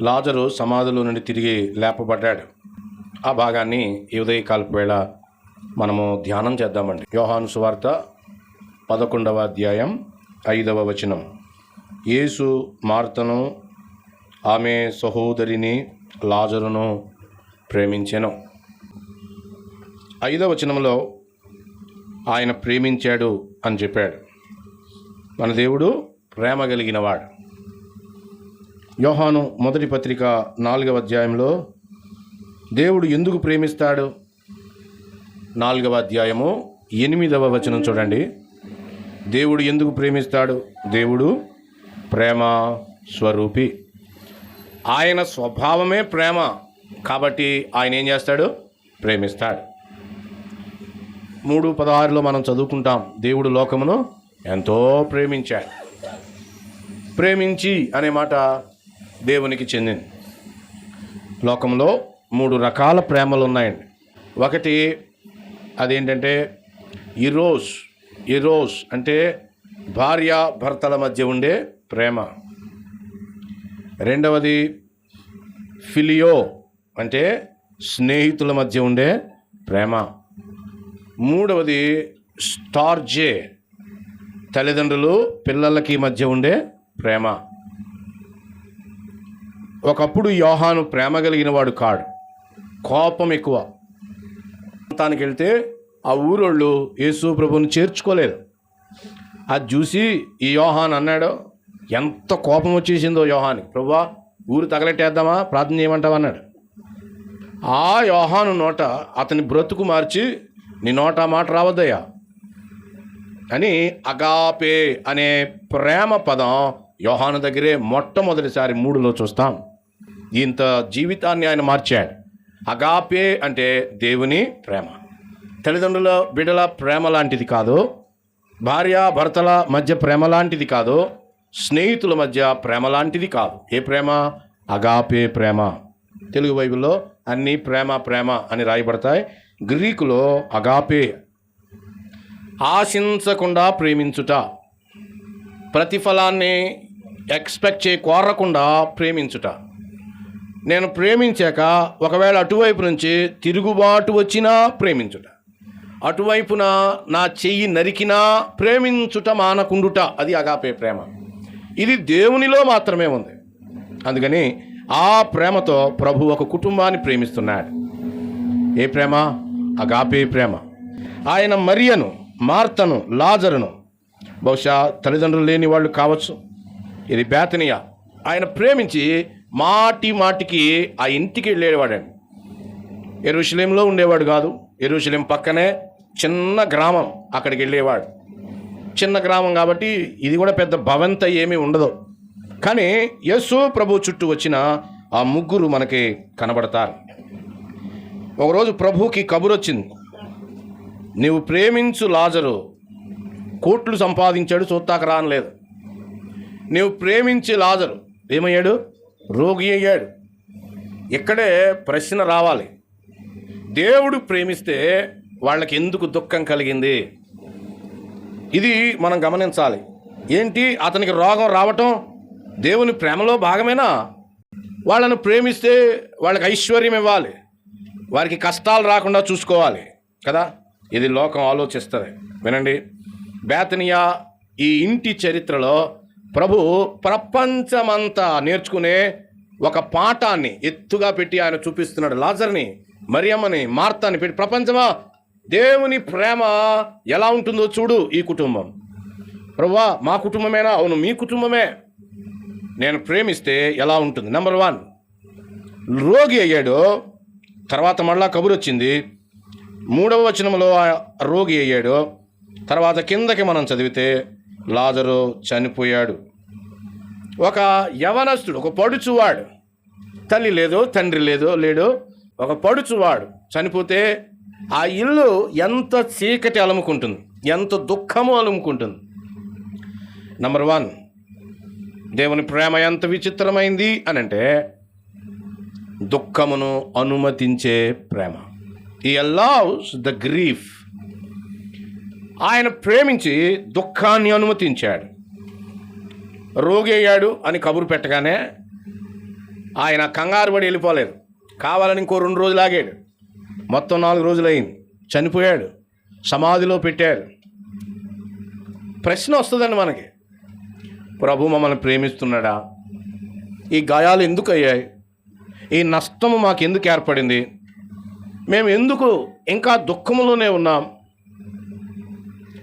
లాజరు సమాధిలో నుండి తిరిగి లేపబడ్డాడు. ఆ భాగాన్ని ఈ ఉదయకాలపు వేళ మనము ధ్యానం చేద్దామండి. యోహాను సువార్త పదకొండవ అధ్యాయం ఐదవ వచనం. యేసు మార్తను ఆమె సహోదరిని లాజరును ప్రేమించెను. ఐదవ వచనంలో ఆయన ప్రేమించాడు అని చెప్పాడు. మన దేవుడు ప్రేమ కలిగినవాడు. యోహాను మొదటి పత్రిక నాలుగవ అధ్యాయంలో దేవుడు ఎందుకు ప్రేమిస్తాడు? నాలుగవ అధ్యాయము ఎనిమిదవ వచనం చూడండి. దేవుడు ఎందుకు ప్రేమిస్తాడు? దేవుడు ప్రేమ స్వరూపి. ఆయన స్వభావమే ప్రేమ కాబట్టి ఆయన ఏం చేస్తాడు? ప్రేమిస్తాడు. మూడు పదహారులో మనం చదువుకుంటాం. దేవుడు లోకమును ఎంతో ప్రేమించాడు. ప్రేమించి అనే మాట దేవునికి చెందింది లోకంలో మూడు రకాల ప్రేమలు ఉన్నాయండి. ఒకటి అదేంటంటే ఇరోస్ ఇరోస్ అంటే భార్య భర్తల మధ్య ఉండే ప్రేమ. రెండవది ఫిలియో అంటే స్నేహితుల మధ్య ఉండే ప్రేమ. మూడవది స్టార్జే తల్లిదండ్రులు పిల్లలకి మధ్య ఉండే ప్రేమ. ఒకప్పుడు యోహాను ప్రేమ కలిగిన వాడు కాడు. కోపం ఎక్కువ. తానికి వెళ్తే ఆ ఊరోళ్ళు యేసు ప్రభుని చేర్చుకోలేదు. అది చూసి ఈ యోహాన్ అన్నాడు ఎంత కోపం వచ్చేసిందో యోహాని ప్రభా ఊరు తగలెట్టేద్దామా? ప్రార్థన చేయమంటావు? అన్నాడు. ఆ యోహాను నోట అతని బ్రతుకు మార్చి నీ నోట మాట రావద్దయ్యా. అని అగాపే అనే ప్రేమ పదం యోహాను దగ్గరే మొట్టమొదటిసారి మూడులో చూస్తాం. ఇంత జీవితాన్ని ఆయన మార్చాడు. అగాపే అంటే దేవుని ప్రేమ. తల్లిదండ్రుల బిడల ప్రేమ లాంటిది కాదు. భార్య భర్తల మధ్య ప్రేమ లాంటిది కాదు. స్నేహితుల మధ్య ప్రేమ లాంటిది కాదు. ఏ ప్రేమ? అగాపే ప్రేమ. తెలుగు బైబిల్లో అన్నీ ప్రేమ ప్రేమ అని రాయబడతాయి. గ్రీకులో అగాపే. ఆశించకుండా ప్రేమించుట. ప్రతిఫలాన్ని ఎక్స్పెక్ట్ చేయ కోరకుండా ప్రేమించుట. నేను ప్రేమించాక ఒకవేళ అటువైపు నుంచి తిరుగుబాటు వచ్చినా ప్రేమించుట. అటువైపున నా చెయ్యి నరికినా ప్రేమించుట మానకుండుట. అది అగాపే ప్రేమ. ఇది దేవునిలో మాత్రమే ఉంది. అందుకని ఆ ప్రేమతో ప్రభు ఒక కుటుంబాన్ని ప్రేమిస్తున్నాడు. ఏ ప్రేమ? అగాపే ప్రేమ. ఆయన మరియను మార్తను లాజరును. బహుశా తల్లిదండ్రులు లేని వాళ్ళు కావచ్చు. ఇది బేతనియా. ఆయన ప్రేమించి మాటి మాటికి ఆ ఇంటికి వెళ్ళేవాడండి. ఎరుషలేంలో ఉండేవాడు కాదు. ఎరుషలేం పక్కనే చిన్న గ్రామం అక్కడికి వెళ్ళేవాడు. చిన్న గ్రామం కాబట్టి ఇది కూడా పెద్ద భవంత ఏమీ ఉండదు. కానీ యేసు ప్రభు చుట్టూ వచ్చిన ఆ ముగ్గురు మనకి కనబడతారు. ఒకరోజు ప్రభుకి కబురు వచ్చింది నీవు ప్రేమించు లాజరు కోట్లు సంపాదించాడు చూస్తాక రానలేదు. నీవు ప్రేమించి లాజరు ఏమయ్యాడు? రోగి అయ్యాడు. ఇక్కడే ప్రశ్న రావాలి. దేవుడు ప్రేమిస్తే వాళ్ళకి ఎందుకు దుఃఖం కలిగింది? ఇది మనం గమనించాలి. ఏంటి? అతనికి రోగం రావటం దేవుని ప్రేమలో భాగమేనా? వాళ్ళను ప్రేమిస్తే వాళ్ళకి ఐశ్వర్యం ఇవ్వాలి. వారికి కష్టాలు రాకుండా చూసుకోవాలి కదా? ఇది లోకం ఆలోచిస్తుంది. వినండి. బేతనియా ఈ ఇంటి చరిత్రలో ప్రభు ప్రపంచమంతా నేర్చుకునే ఒక పాఠాన్ని ఎత్తుగా పెట్టి ఆయన చూపిస్తున్నాడు. లాజర్ని మరియమ్మని మార్తాన్ని పెట్టి ప్రపంచమా? దేవుని ప్రేమ ఎలా ఉంటుందో చూడు ఈ కుటుంబం. ప్రభువా మా కుటుంబమేనా? అవును మీ కుటుంబమే. నేను ప్రేమిస్తే ఎలా ఉంటుంది? నెంబర్ వన్ రోగి అయ్యాడు తర్వాత మళ్ళా కబురు వచ్చింది. మూడవ వచనంలో రోగి అయ్యాడు తర్వాత కిందకి మనం చదివితే లాజరు చనిపోయాడు. ఒక యవనస్తుడు ఒక పడుచువాడు. తల్లి లేదు తండ్రి లేదు లేడు ఒక పడుచువాడు చనిపోతే ఆ ఇల్లు ఎంత చీకటి అలుముకుంటుంది ఎంత దుఃఖము అలుముకుంటుంది. నంబర్ వన్ దేవుని ప్రేమ ఎంత విచిత్రమైంది అని అంటే దుఃఖమును అనుమతించే ప్రేమ. ఈ అలౌస్ ద గ్రీఫ్ ఆయన ప్రేమించి దుఃఖాన్ని అనుమతించాడు. రోగి అయ్యాడు అని కబురు పెట్టగానే ఆయన కంగారు పడి వెళ్ళిపోలేదు. కావాలని ఇంకో రెండు రోజులు ఆగాడు. మొత్తం నాలుగు రోజులు అయింది చనిపోయాడు. సమాధిలో పెట్టారు ప్రశ్న వస్తుందండి మనకి. ప్రభు మమ్మల్ని ప్రేమిస్తున్నాడా? ఈ గాయాలు ఎందుకు అయ్యాయి? ఈ నష్టము మాకు ఎందుకు ఏర్పడింది? మేము ఎందుకు ఇంకా దుఃఖంలోనే ఉన్నాం?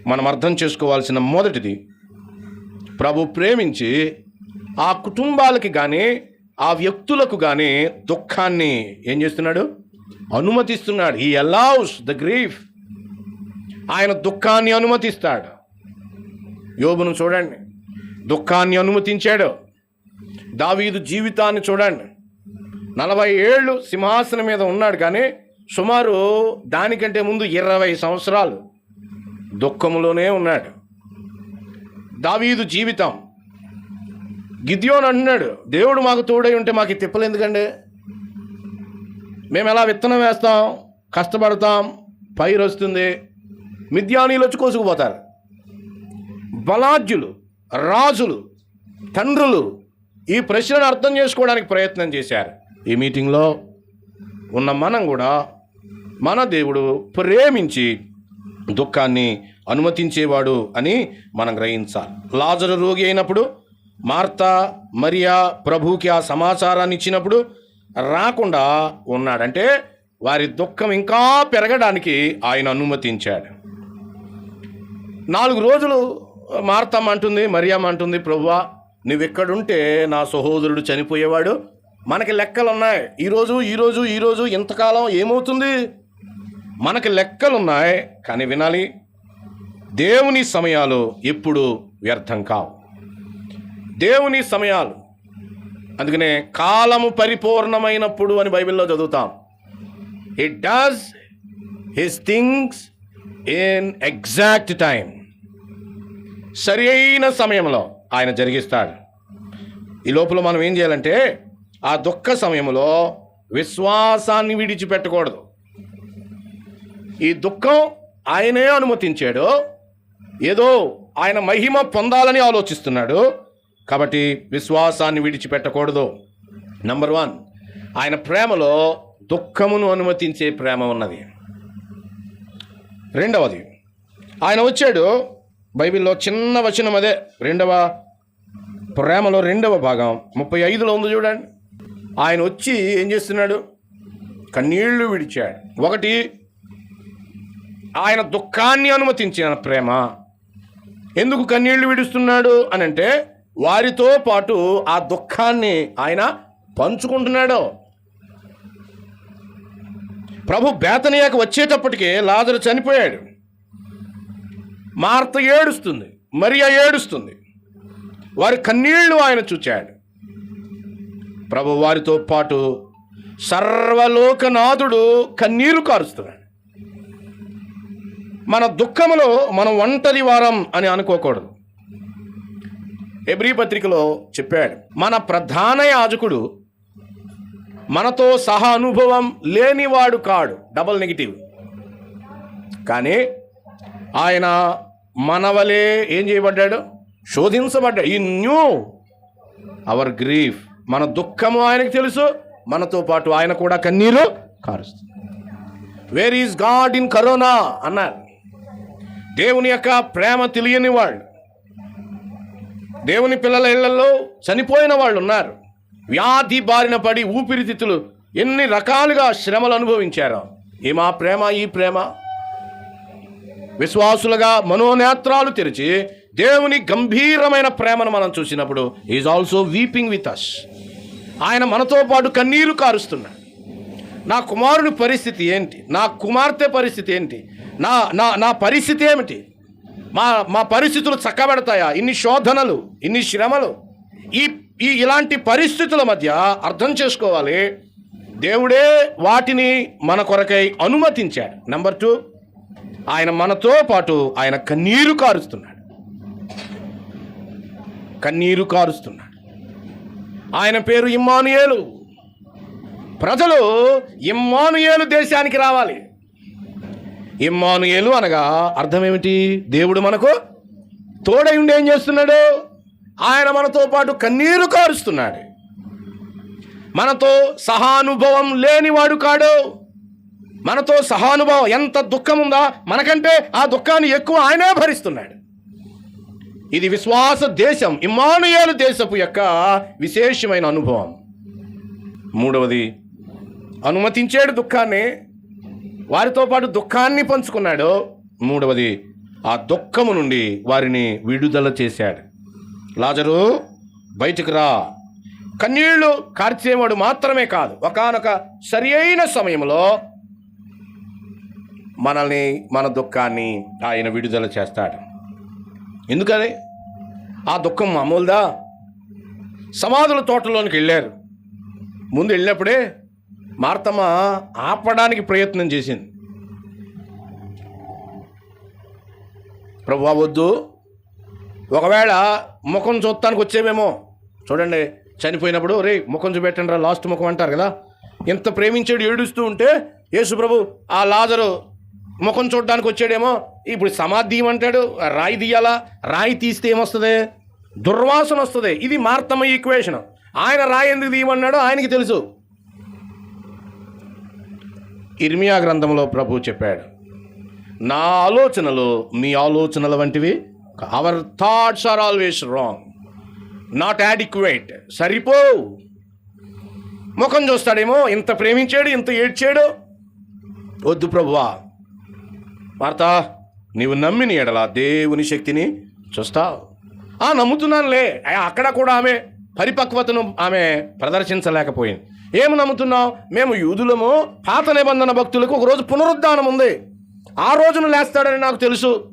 మనం అర్థం చేసుకోవాల్సిన మొదటిది ప్రభు ప్రేమించి ఆ కుటుంబాలకి కానీ ఆ వ్యక్తులకు కానీ దుఃఖాన్ని ఏం చేస్తున్నాడు? అనుమతిస్తున్నాడు. ఈ అలౌస్ ద గ్రీఫ్ ఆయన దుఃఖాన్ని అనుమతిస్తాడు. యోబును చూడండి. దుఃఖాన్ని అనుమతించాడు. దావీదు జీవితాన్ని చూడండి. నలభై ఏళ్ళు సింహాసనం మీద ఉన్నాడు కానీ సుమారు దానికంటే ముందు ఇరవై సంవత్సరాలు దుఃఖంలోనే ఉన్నాడు. దావీదు జీవితం. గిద్యోన్ అంటున్నాడు దేవుడు మాకు తోడై ఉంటే మాకు తిప్పలు ఎందుకండి? మేము ఎలా విత్తనం వేస్తాం కష్టపడతాం పైరు వస్తుంది మిద్యానీలు వచ్చి కోసుకుపోతారు. బలాజ్యులు రాజులు తండ్రులు ఈ ప్రశ్నను అర్థం చేసుకోవడానికి ప్రయత్నం చేశారు. ఈ మీటింగ్లో ఉన్న మనం కూడా మన దేవుడు ప్రేమించి దుఃఖాన్ని అనుమతించేవాడు అని మనం గ్రహించాలి. లాజరు రోగి అయినప్పుడు మార్తా మరియా ప్రభుకి ఆ సమాచారాన్ని ఇచ్చినప్పుడు రాకుండా ఉన్నాడంటే వారి దుఃఖం ఇంకా పెరగడానికి ఆయన అనుమతించాడు. నాలుగు రోజులు మార్తమ్మ అంటుంది మరియమ్మ అంటుంది ప్రభువా నువ్వెక్కడుంటే నా సహోదరుడు చనిపోయేవాడు. మనకి లెక్కలు ఉన్నాయి ఈరోజు ఈరోజు ఈరోజు ఇంతకాలం ఏమవుతుంది? మనకి లెక్కలున్నాయి కానీ వినాలి. దేవుని సమయాలు ఎప్పుడు వ్యర్థం కావు. దేవుని సమయాలు. అందుకనే కాలము పరిపూర్ణమైనప్పుడు అని బైబిల్లో చదువుతాం. It does his things in exact time సరి అయిన సమయంలో ఆయన జరిగిస్తాడు. ఈ లోపల మనం ఏం చేయాలంటే ఆ దుఃఖ సమయంలో విశ్వాసాన్ని విడిచిపెట్టకూడదు. ఈ దుఃఖం ఆయనే అనుమతించాడు. ఏదో ఆయన మహిమ పొందాలని ఆలోచిస్తున్నాడు. కాబట్టి విశ్వాసాన్ని విడిచిపెట్టకూడదు. నంబర్ వన్ ఆయన ప్రేమలో దుఃఖమును అనుమతించే ప్రేమ ఉన్నది. రెండవది ఆయన వచ్చాడు. బైబిల్లో చిన్న వచనం అదే రెండవ ప్రేమలో రెండవ భాగం. ముప్పై ఐదులో ఉంది చూడండి. ఆయన వచ్చి ఏం చేస్తున్నాడు? కన్నీళ్ళు విడిచాడు. ఒకటి ఆయన దుఃఖాన్ని అనుమతించిన ప్రేమ. ఎందుకు కన్నీళ్ళు విడుస్తున్నాడు అని అంటే వారితో పాటు ఆ దుఃఖాన్ని ఆయన పంచుకుంటున్నాడు. ప్రభు బేతనియాకు వచ్చేటప్పటికే లాజరు చనిపోయాడు. మార్త ఏడుస్తుంది మరియా ఏడుస్తుంది. వారి కన్నీళ్ళు ఆయన చూచాడు. ప్రభు వారితో పాటు సర్వలోకనాథుడు కన్నీరు కారుస్తున్నాడు. మన దుఃఖములో మనం ఒంటరి వారం అని అనుకోకూడదు. ఎబ్రి పత్రికలో చెప్పాడు మన ప్రధాన యాజకుడు మనతో సహా అనుభవం లేనివాడు కాడు డబల్ నెగిటివ్. కానీ ఆయన మనవలే ఏం చేయబడ్డాడు? శోధించబడ్డాడు ఈ న్యూ అవర్ గ్రీఫ్ మన దుఃఖము ఆయనకు తెలుసు మనతో పాటు ఆయన కూడా కన్నీరు కారుస్తుంది. Where is God in corona అన్నారు. దేవుని యొక్క ప్రేమ తెలియని వాళ్ళు. దేవుని పిల్లల ఇళ్ళలో చనిపోయిన వాళ్ళు ఉన్నారు. వ్యాధి బారిన పడి ఊపిరితిత్తులు ఎన్ని రకాలుగా శ్రమలు అనుభవించారో. ఏమా ప్రేమ ఈ ప్రేమ? విశ్వాసులుగా మనోనేత్రాలు తెరిచి దేవుని గంభీరమైన ప్రేమను మనం చూసినప్పుడు is also weeping with us ఆయన మనతో పాటు కన్నీరు కారుస్తున్నాడు నా కుమారుని పరిస్థితి ఏంటి? నా కుమార్తె పరిస్థితి ఏంటి? నా నా నా పరిస్థితి ఏమిటి? మా మా పరిస్థితులు చక్కబెడతాయా? ఇన్ని శోధనలు ఇన్ని శ్రమలు ఈ ఈ ఇలాంటి పరిస్థితుల మధ్య అర్థం చేసుకోవాలి. దేవుడే వాటిని మన కొరకై అనుమతించాడు. నెంబర్ టూ ఆయన మనతో పాటు ఆయన కన్నీరు కారుస్తున్నాడు. కన్నీరు కారుస్తున్నాడు. ఆయన పేరు ఇమ్మానుయేలు. ప్రజలు ఇమ్మానుయేలు దేశానికి రావాలి. ఇమ్మానుయేలు అనగా అర్థం ఏమిటి దేవుడు మనకు తోడై ఉండి ఏం చేస్తున్నాడు? ఆయన మనతో పాటు కన్నీరు కారుస్తున్నాడు. మనతో సహానుభవం లేనివాడు కాడు. మనతో సహానుభవం ఎంత దుఃఖం ఉందా మనకంటే ఆ దుఃఖాన్ని ఎక్కువ ఆయనే భరిస్తున్నాడు. ఇది విశ్వాస దేశం ఇమానుయేలు దేశపు యొక్క విశేషమైన అనుభవం. మూడవది అనుమతించాడు దుఃఖాన్ని వారితో పాటు దుఃఖాన్ని పంచుకున్నాడు. మూడవది ఆ దుఃఖము నుండి వారిని విడుదల చేశాడు. లాజరు బయటికి రా. కన్నీళ్ళు కార్చేవాడు మాత్రమే కాదు ఒకానొక సరి అయిన సమయంలో మనల్ని మన దుఃఖాన్ని ఆయన విడుదల చేస్తాడు. ఎందుకని? ఆ దుఃఖం మామూలుదా? సమాధుల తోటలోనికి వెళ్ళారు. ముందు వెళ్ళినప్పుడే మార్తమ్మ ఆపడానికి ప్రయత్నం చేసింది. ప్రభు వద్దు. ఒకవేళ ముఖం చూస్తానికి వచ్చేమేమో చూడండి చనిపోయినప్పుడు రే ముఖం చూపెట్టండి రా లాస్ట్ ముఖం అంటారు కదా. ఇంత ప్రేమించాడు ఏడుస్తూ ఉంటే యేసు ప్రభు ఆ లాజరు ముఖం చూడడానికి వచ్చాడేమో. ఇప్పుడు సమాధి అంటాడు రాయి తీయాలా? రాయి తీస్తే ఏమొస్తుంది? దుర్వాసన వస్తుంది. ఇది మార్తమ్మ ఈక్వేషన్ ఆయన రాయి ఎందుకు తీయమన్నాడో ఆయనకి తెలుసు. ఇర్మియా గ్రంథంలో ప్రభు చెప్పాడు నా ఆలోచనలు మీ ఆలోచనల వంటివి our thoughts are always wrong not adequate సరిపో ముఖం చూస్తాడేమో ఇంత ప్రేమించాడు ఇంత ఏడ్చాడు. వద్దు ప్రభువా. వార్త నీవు నమ్మిన ఎడల దేవుని శక్తిని చూస్తావు. ఆ నమ్ముతున్నానులే. అక్కడ కూడా ఆమె పరిపక్వతను ఆమె ప్రదర్శించలేకపోయింది. ఏమి నమ్ముతున్నావు? మేము యూదులము. పాత నిబంధన భక్తులకు ఒకరోజు పునరుద్ధానం ఉంది. ఆ రోజున లేస్తాడని నాకు తెలుసు.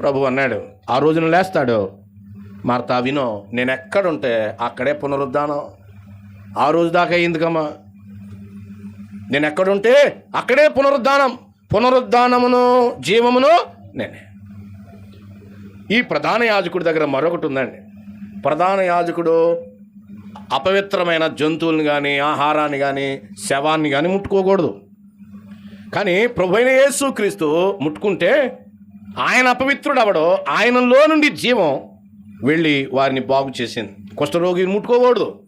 ప్రభు అన్నాడు ఆ రోజున లేస్తాడు. మార్తా వినో నేను ఎక్కడుంటే అక్కడే పునరుద్ధానం. ఆ రోజు దాకా ఎందుకమ్మా? నేను ఎక్కడుంటే అక్కడే పునరుద్ధానం. పునరుద్ధానమును జీవమును నేనే. ఈ ప్రధాన యాజకుడి దగ్గర మరొకటి ఉందండి. ప్రధాన యాజకుడు అపవిత్రమైన జంతువులను కానీ ఆహారాన్ని కానీ శవాన్ని కానీ ముట్టుకోకూడదు. కానీ ప్రభు అయిన యేసు క్రీస్తు ముట్టుకుంటే ఆయన అపవిత్రుడు అవడో ఆయనలో నుండి జీవం వెళ్ళి వారిని బాగు చేసింది. కుష్ఠరోగిని ముట్టుకోకూడదు.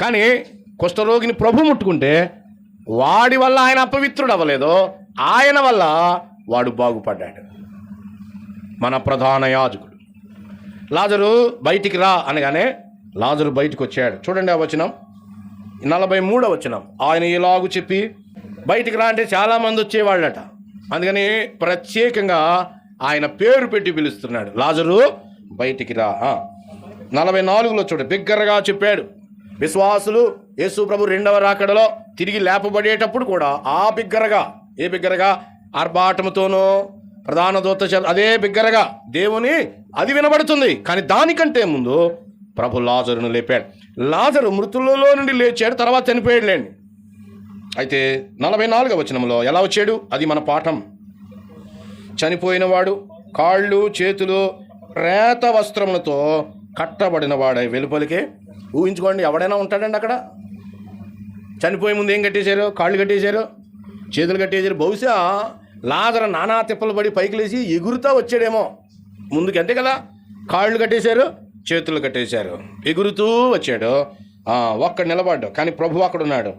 కానీ కుష్ఠరోగిని ప్రభు ముట్టుకుంటే వాడి వల్ల ఆయన అపవిత్రుడు అవ్వలేదో ఆయన వల్ల వాడు బాగుపడ్డాడు. మన ప్రధాన యాజకుడు. లాజరు బయటికి రా అనగానే లాజరు బయటకు వచ్చాడు. చూడండి ఆ వచనం. నలభై మూడో వచనం. ఆయన ఇలాగు చెప్పి బయటికి రా అంటే చాలామంది వచ్చేవాళ్ళట. అందుకని ప్రత్యేకంగా ఆయన పేరు పెట్టి పిలుస్తున్నాడు. లాజరు బయటికి రా. నలభై నాలుగులో చూడ బిగ్గరగా చెప్పాడు. విశ్వాసులు యేసు ప్రభు రెండవ రాకడలో తిరిగి లేపబడేటప్పుడు కూడా ఆ బిగ్గరగా ఏ బిగ్గరగా? ఆర్భాటముతోనో ప్రధాన దూత అదే బిగ్గరగా దేవుని అది వినబడుతుంది. కానీ దానికంటే ముందు ప్రభు లాజరును లేపాడు. లాజరు మృతులలో నుండి లేచాడు తర్వాత చనిపోయాడులేండి. అయితే నలభై నాలుగవ వచనంలో ఎలా వచ్చాడు? అది మన పాఠం. చనిపోయినవాడు కాళ్ళు చేతులు రేత వస్త్రములతో కట్టబడిన వాడై వెలుపలికే ఊహించుకోండి ఎవడైనా ఉంటాడండి అక్కడ? చనిపోయే ముందు ఏం కట్టేశారు? కాళ్ళు కట్టేశారు? చేతులు కట్టేశారు? బహుశా లాజర నానా తిప్పలు పడి పైకి లేచి ఎగురుతా వచ్చాడేమో. ముందుకు అంతే కదా? కాళ్ళు కట్టేశారు చేతులు కట్టేశారు. ఎగురుతూ వచ్చాడు. ఒక్కడు నిలబడ్డాడు కానీ ప్రభు అక్కడ ఉన్నాడు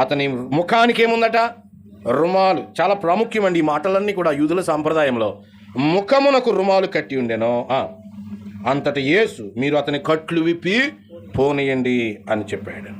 అతని ముఖానికి ఏముందట? రుమాలు. చాలా ప్రాముఖ్యమండి ఈ మాటలన్నీ కూడా యూదుల సాంప్రదాయంలో. ముఖమునకు రుమాలు కట్టి ఉండెను. అంతట అంతటి యేసు మీరు అతని కట్లు విప్పి పోనీయండి అని చెప్పాడు.